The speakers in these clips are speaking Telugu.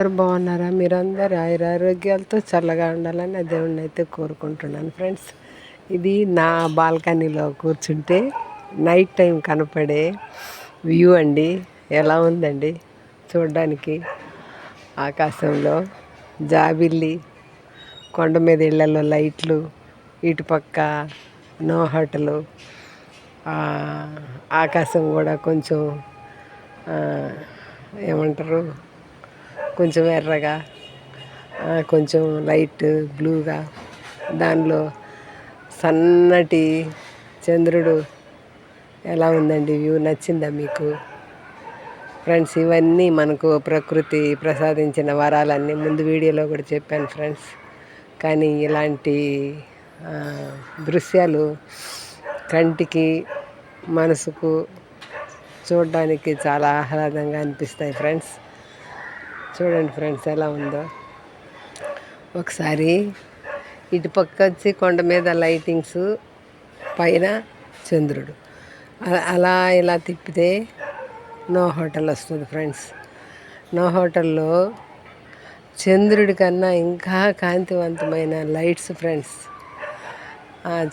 అందరు బాగున్నారా? మీరందరూ ఆయుర ఆరోగ్యాలతో చల్లగా ఉండాలని ఆ దేవుణ్ణి అయితే కోరుకుంటున్నాను ఫ్రెండ్స్. ఇది నా బాల్కనీలో కూర్చుంటే నైట్ టైం కనపడే వ్యూ అండి. ఎలా ఉందండి? చూడడానికి ఆకాశంలో జాబిల్లి కొండ మీద ఇళ్ళలో లైట్లు ఇటుపక్క నో హోటలు ఆకాశం కూడా కొంచెం ఏమంటారు? కొంచెం ఎర్రగా కొంచెం లైట్ బ్లూగా. దానిలో సన్నటి చంద్రుడు ఎలా ఉందండి వ్యూ? నచ్చిందా మీకు? ఫ్రెండ్స్ ఇవన్నీ మనకు ప్రకృతి ప్రసాదించిన వరాలన్నీ ముందు వీడియోలో కూడా చెప్పాను ఫ్రెండ్స్. కానీ ఇలాంటి దృశ్యాలు కంటికి మనసుకు చూడడానికి చాలా ఆహ్లాదంగా అనిపిస్తాయి ఫ్రెండ్స్. చూడండి ఫ్రెండ్స్ ఎలా ఉందో. ఒకసారి ఇటు పక్క వచ్చి కొండ మీద లైటింగ్స్ పైన చంద్రుడు. అలా ఇలా తిప్పితే నో హోటల్ వస్తుంది ఫ్రెండ్స్. నో హోటల్లో చంద్రుడి కన్నా ఇంకా కాంతివంతమైన లైట్స్ ఫ్రెండ్స్.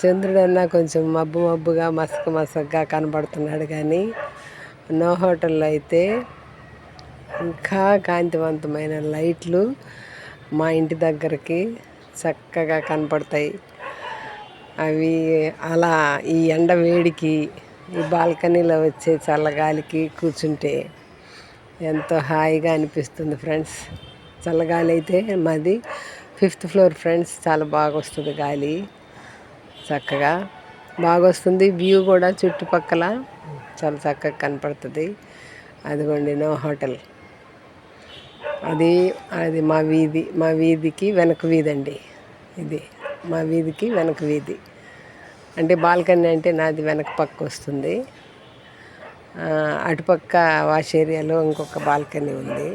చంద్రుడు అన్నా కొంచెం మబ్బు మబ్బుగా మసక మసకగా కనబడుతున్నాడు కానీ నో హోటల్లో అయితే ఇంకా కాంతివంతమైన లైట్లు మా ఇంటి దగ్గరికి చక్కగా కనపడతాయి. అవి అలా ఈ ఎండ వేడికి ఈ బాల్కనీలో వచ్చే చల్లగాలికి కూర్చుంటే ఎంతో హాయిగా అనిపిస్తుంది ఫ్రెండ్స్. చల్లగాలి అయితే మాది ఫిఫ్త్ ఫ్లోర్ ఫ్రెండ్స్ చాలా బాగా వస్తుంది గాలి. చక్కగా బాగా వస్తుంది వ్యూ కూడా చుట్టుపక్కల చాలా చక్కగా కనపడుతుంది. అదిగోండి నో హోటల్. అది అది మా వీధి మా వీధికి వెనక వీధి అండి. ఇది మా వీధికి వెనక వీధి. అంటే బాల్కనీ అంటే నాది వెనక పక్క వస్తుంది. అటుపక్క వాష్ ఏరియాలో ఇంకొక బాల్కనీ ఉంది.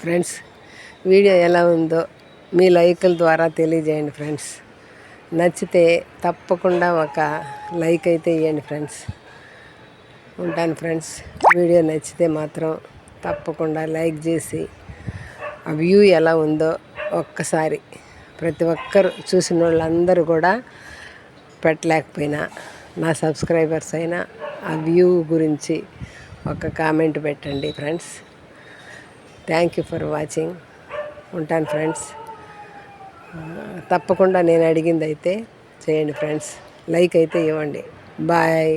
ఫ్రెండ్స్ వీడియో ఎలా ఉందో మీ లైకుల ద్వారా తెలియజేయండి ఫ్రెండ్స్. నచ్చితే తప్పకుండా ఒక లైక్ అయితే ఇవ్వండి ఫ్రెండ్స్. ఉంటాను ఫ్రెండ్స్. వీడియో నచ్చితే మాత్రం తప్పకుండా లైక్ చేసి ఆ వ్యూ ఎలా ఉందో ఒక్కసారి ప్రతి ఒక్కరు చూసిన వాళ్ళందరూ కూడా పెట్టలేకపోయినా నా సబ్స్క్రైబర్స్ అయినా ఆ వ్యూ గురించి ఒక కామెంట్ పెట్టండి friends. Thank you for watching ఉంటాను ఫ్రెండ్స్. తప్పకుండా నేను అడిగింది అయితే చేయండి ఫ్రెండ్స్. లైక్ అయితే ఇవ్వండి. బాయ్